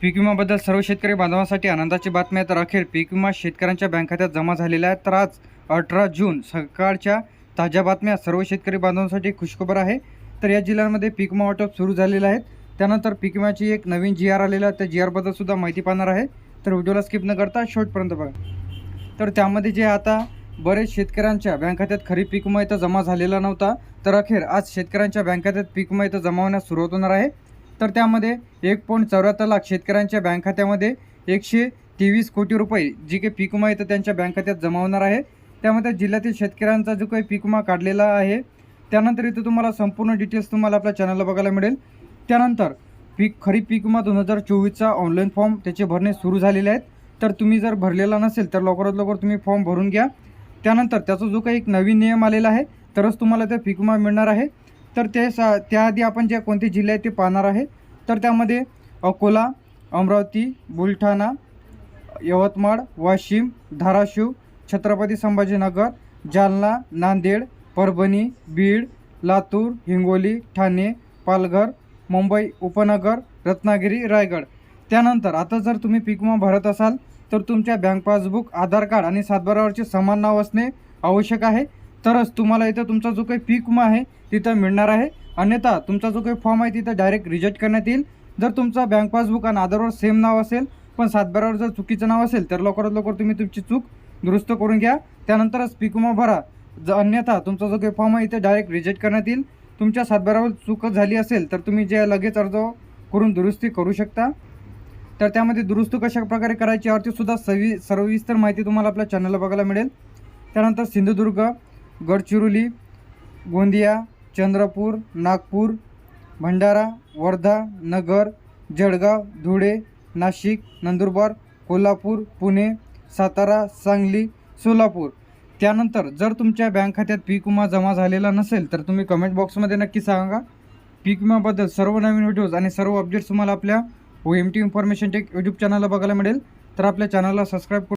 पीक विमाबद्दल सर्व शेतकरी बांधवांसाठी आनंदाची बातमी आहे. तर अखेर पीक विमा शेतकऱ्यांच्या बँक खात्यात जमा झालेला आहे. तर आज अठरा जून सकाळच्या ताज्या बातम्या सर्व शेतकरी बांधवांसाठी खुशखबर आहे. तर या जिल्ह्यांमध्ये पीक विमा वाटप सुरू झालेलं आहे. त्यानंतर पीक विम्याची एक नवीन जी आर आलेला आहे. त्या जी आरबद्दल सुद्धा माहिती पाहणार आहे. तर व्हिडिओला स्किप न करता शेवटपर्यंत बघा. तर त्यामध्ये जे आता बरेच शेतकऱ्यांच्या बँक खात्यात खरीप पीक विमा इथं जमा झालेला नव्हता. तर अखेर आज शेतकऱ्यांच्या बँक खात्यात पीक विमा इथं जमा होण्यास सुरुवात होणार आहे. तर त्यामध्ये एक पॉईंट चौऱ्याहत्तर लाख शेतकऱ्यांच्या बँक खात्यामध्ये एकशे तेवीस कोटी रुपये जी काही पीक विमा इथं त्यांच्या बँक खात्यात जमा होणार आहे. त्यामध्ये जिल्ह्यातील शेतकऱ्यांचा जो काही पीक विमा काढलेला आहे त्यानंतर इथं तुम्हाला संपूर्ण डिटेल्स तुम्हाला आपल्या चॅनलला बघायला मिळेल. त्यानंतर पीक खरीप पीक विमा दोन हजार चोवीसचा ऑनलाईन फॉर्म त्याचे भरणे सुरू झालेले आहेत. तर तुम्ही जर भरलेला नसेल तर लवकरात लवकर तुम्ही फॉर्म भरून घ्या. त्यानंतर त्याचा जो काही एक नवीन नियम आलेला आहे तरच तुम्हाला त्या पीक विमा मिळणार आहे. तर ते सा त्याआधी आपण जे कोणते जिल्हे आहेत ते पाहणार आहे. तर त्यामध्ये अकोला अमरावती बुलढाणा यवतमाळ वाशिम धाराशिव छत्रपती संभाजीनगर जालना नांदेड परभणी बीड लातूर हिंगोली ठाणे पालघर मुंबई उपनगर रत्नागिरी रायगड. त्यानंतर आता जर तुम्ही पिकमा विमा भरत असाल तर तुमच्या बँक पासबुक आधार कार्ड आणि सातबारावरचे समान नाव असणे आवश्यक आहे. तरच तुम्हाला इथं तुमचा जो काही पीक विमा आहे तिथं मिळणार आहे. अन्यथा तुमचा जो काही फॉर्म आहे तिथं डायरेक्ट रिजेक्ट करण्यात येईल. जर तुमचा बँक पासबुक आणि आधारवर सेम नाव असेल पण सातबारावर जर चुकीचं नाव असेल तर लवकरात लवकर तुम्ही तुमची चूक दुरुस्त करून घ्या. त्यानंतरच पीक विमा भरा. ज अन्यथा तुमचा जो काही फॉर्म आहे इथे डायरेक्ट रिजेक्ट करण्यात येईल. तुमच्या सातबारावर चूक झाली असेल तर तुम्ही जे लगेच अर्ज करून दुरुस्ती करू शकता. तर त्यामध्ये दुरुस्त कशा प्रकारे करायची यावरतीसुद्धा सवि सर्वविस्तर माहिती तुम्हाला आपल्या चॅनलला बघायला मिळेल. त्यानंतर सिंधुदुर्ग गडचिरोली गोंदिया चंद्रपूर नागपूर भंडारा वर्धा नगर जळगाव धुळे नाशिक नंदुरबार कोल्हापूर पुणे सातारा सांगली सोलापूर. त्यानंतर जर तुमच्या बँक खात्यात पीक विमा जमा झालेला नसेल तर तुम्ही कमेंट बॉक्समध्ये नक्की सांगा. पीक विम्याबद्दल सर्व नवीन व्हिडिओज आणि सर्व अपडेट्स तुम्हाला आपल्या O M T information tech YouTube चॅनलला बघायला मिळेल. तर आपल्या चॅनलला सबस्क्राईब